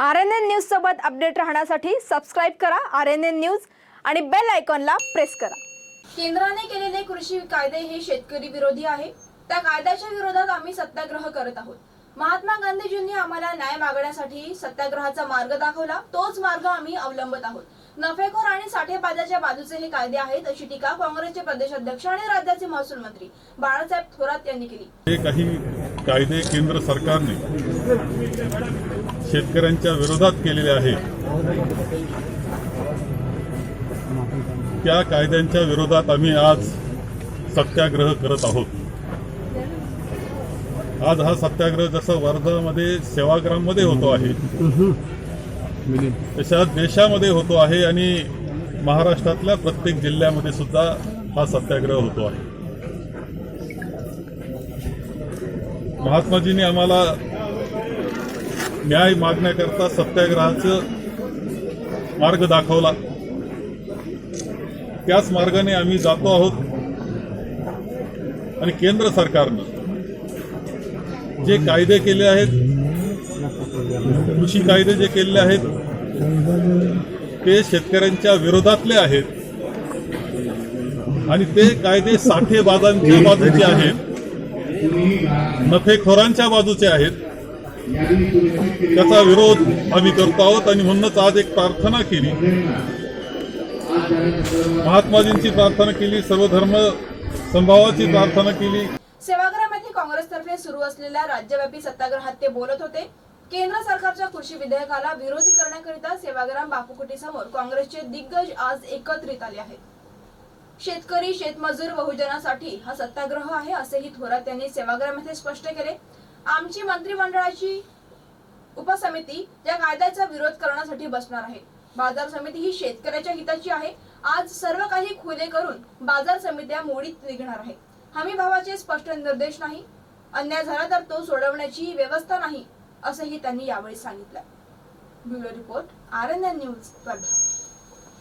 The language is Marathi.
आर एन एन न्यूज सोबत अपडेट राहण्यासाठी सबस्क्राईब करा आर एन एन न्यूज आणि बेल आयकॉनला प्रेस करा. केंद्राने केलेले कृषी कायदे हे शेतकरी विरोधी आहे. त्या कायद्याच्या विरोधात आम्ही सत्याग्रह करत आहोत. महात्मा गांधीजींनी आम्हाला न्याय मागण्यासाठी सत्याग्रहाचा मार्ग दाखवला. तोच मार्ग आम्ही अवलंबत आहोत. नफेखोर आणि साठेबाजाच्या बाजूचे हे कायदे आहेत अशी टीका काँग्रेसचे प्रदेशाध्यक्ष आणि राज्याचे महसूल मंत्री बाळासाहेब थोरात यांनी केली. हे काही कायदे केंद्र सरकारने शेतकऱ्यांच्या विरोधात केलेले आहे. त्या कायद्यांच्या विरोधात आम्ही आज सत्याग्रह करत आहोत. आज हा सत्याग्रह जसा वर्धामध्ये सेवाग्राममध्ये होतो आहे तशा देशामध्ये होतो आहे आणि महाराष्ट्रातल्या प्रत्येक जिल्ह्यामध्ये सुद्धा हा सत्याग्रह होतो आहे. महात्माजींनी आम्हाला न्याय मागण्याकरता सत्याग्रहाचं मार्ग दाखवला. त्याच मार्गाने आम्ही जातो आहोत. आणि केंद्र सरकारनं जे कायदे केले आहेत कृषी कायदे जे केलेले आहेत ते शेतकऱ्यांच्या विरोधातले आहेत. आणि ते कायदे साठेबाजांच्या बाजूचे आहेत नफेखोरांच्या बाजूचे आहेत. त्याचा विरोध आम्ही करतो आहोत आणि म्हणूनच आज एक प्रार्थना केली. महात्माजींची प्रार्थना केली सर्वधर्म संभावाची प्रार्थना केली. सेवाग्राम येथे काँग्रेसतर्फे सुरू असलेल्या राज्यव्यापी सत्याग्रहात ते बोलत होते. केंद्र सरकारच्या कृषी विधेयकाला विरोधी करण्याकरिता सेवाग्राम बापूकुटी समोर काँग्रेसचे दिग्गज आज एकत्रित आले आहेत. शेतकरी शेतमजूर बहुजनासाठी हा सत्याग्रह आहे असेही थोरात यांनी सेवाग्राम येथे स्पष्ट केले. आमची मंत्रिमंडळाची उपसमिती या कायद्याचा विरोध करण्यासाठी बसणार आहे. बाजार समिती ही शेतकऱ्याच्या हिताची आहे. आज सर्व काही खुले करून बाजार समित्या मोडीत निघणार आहे. हमी भावाचे स्पष्ट निर्देश नाही. अन्याय झाला तर तो सोडवण्याची व्यवस्था नाही असंही त्यांनी यावेळी सांगितलं. Bureau report R N N news Wardha.